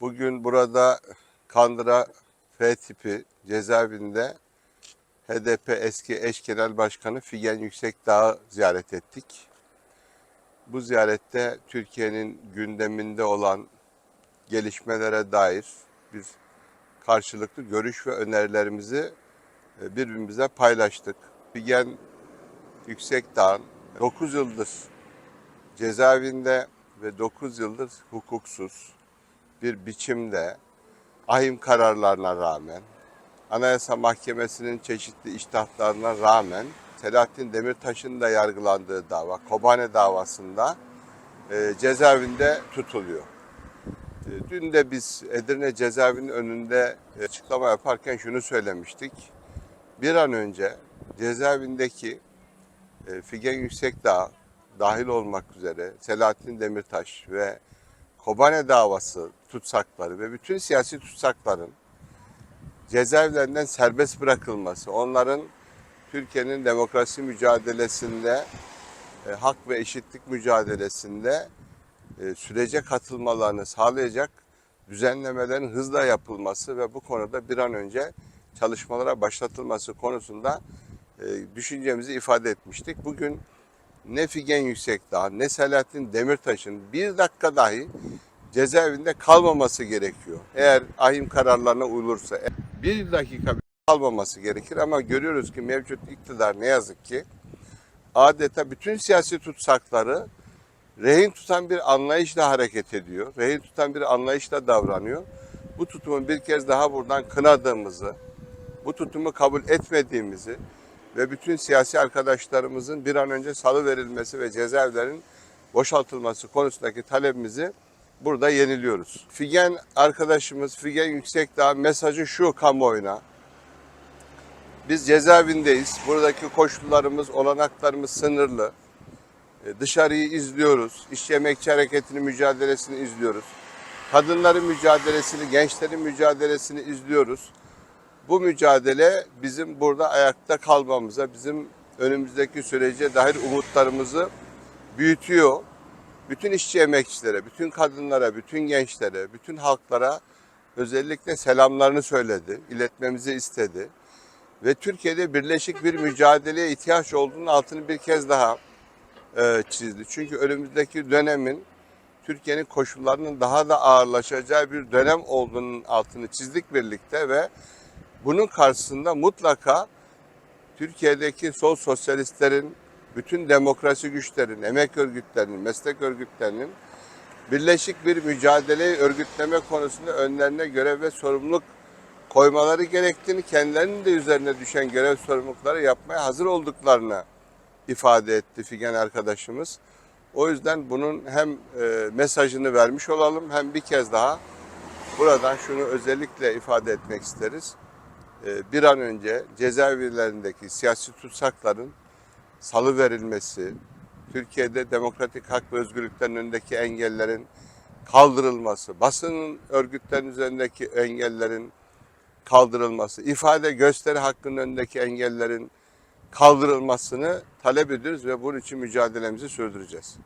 Bugün burada Kandıra F tipi cezaevinde HDP eski eş genel başkanı Figen Yüksekdağ'ı ziyaret ettik. Bu ziyarette Türkiye'nin gündeminde olan gelişmelere dair bir karşılıklı görüş ve önerilerimizi e, birbirimize paylaştık. Figen Yüksekdağ'ın 9 yıldır cezaevinde ve 9 yıldır hukuksuz bir biçimde ahim kararlarına rağmen, Anayasa Mahkemesi'nin çeşitli iştahatlarına rağmen Selahattin Demirtaş'ın da yargılandığı dava, Kobane davasında e, cezaevinde tutuluyor. E, Dün de biz Edirne cezaevinin önünde e, açıklama yaparken şunu söylemiştik. Bir an önce cezaevindeki e, Figen Yüksekdağ dahil olmak üzere Selahattin Demirtaş ve Kobane davası tutsakları ve bütün siyasi tutsakların cezaevlerinden serbest bırakılması, onların Türkiye'nin demokrasi mücadelesinde, e, hak ve eşitlik mücadelesinde e, sürece katılmalarını sağlayacak düzenlemelerin hızla yapılması ve bu konuda bir an önce çalışmalara başlatılması konusunda e, düşüncemizi ifade etmiştik. Bugün ne Figen Yüksekdağ ne Selahattin Demirtaş'ın bir dakika dahi cezaevinde kalmaması gerekiyor. Eğer ahim kararlarına uyulursa bir dakika kalmaması gerekir ama görüyoruz ki mevcut iktidar ne yazık ki adeta bütün siyasi tutsakları rehin tutan bir anlayışla hareket ediyor. Rehin tutan bir anlayışla davranıyor. Bu tutumu bir kez daha buradan kınadığımızı, bu tutumu kabul etmediğimizi ve bütün siyasi arkadaşlarımızın bir an önce salı verilmesi ve cezaevlerinin boşaltılması konusundaki talebimizi burada yeniliyoruz. Figen arkadaşımız Figen Yüksekdağ mesajı şu kamuoyuna. Biz cezaevindeyiz. Buradaki koşullarımız, olanaklarımız sınırlı. E, Dışarıyı izliyoruz. İşçi emekçi hareketinin mücadelesini izliyoruz. Kadınların mücadelesini, gençlerin mücadelesini izliyoruz. Bu mücadele bizim burada ayakta kalmamıza, bizim önümüzdeki sürece dair umutlarımızı büyütüyor. Bütün işçi emekçilere, bütün kadınlara, bütün gençlere, bütün halklara özellikle selamlarını söyledi, iletmemizi istedi. Ve Türkiye'de birleşik bir mücadeleye ihtiyaç olduğunun altını bir kez daha e, çizdi. Çünkü önümüzdeki dönemin Türkiye'nin koşullarının daha da ağırlaşacağı bir dönem olduğunun altını çizdik birlikte ve bunun karşısında mutlaka Türkiye'deki sol sosyalistlerin, bütün demokrasi güçlerin, emek örgütlerinin, meslek örgütlerinin birleşik bir mücadeleyi örgütleme konusunda önlerine görev ve sorumluluk koymaları gerektiğini, kendilerinin de üzerine düşen görev sorumlulukları yapmaya hazır olduklarını ifade etti Figen arkadaşımız. O yüzden bunun hem e, mesajını vermiş olalım hem bir kez daha buradan şunu özellikle ifade etmek isteriz. E, bir an önce cezaevlerindeki siyasi tutsakların salı verilmesi, Türkiye'de demokratik hak ve özgürlüklerin önündeki engellerin kaldırılması, basının örgütlerin üzerindeki engellerin kaldırılması, ifade gösteri hakkının önündeki engellerin kaldırılmasını talep ediyoruz ve bunun için mücadelemizi sürdüreceğiz.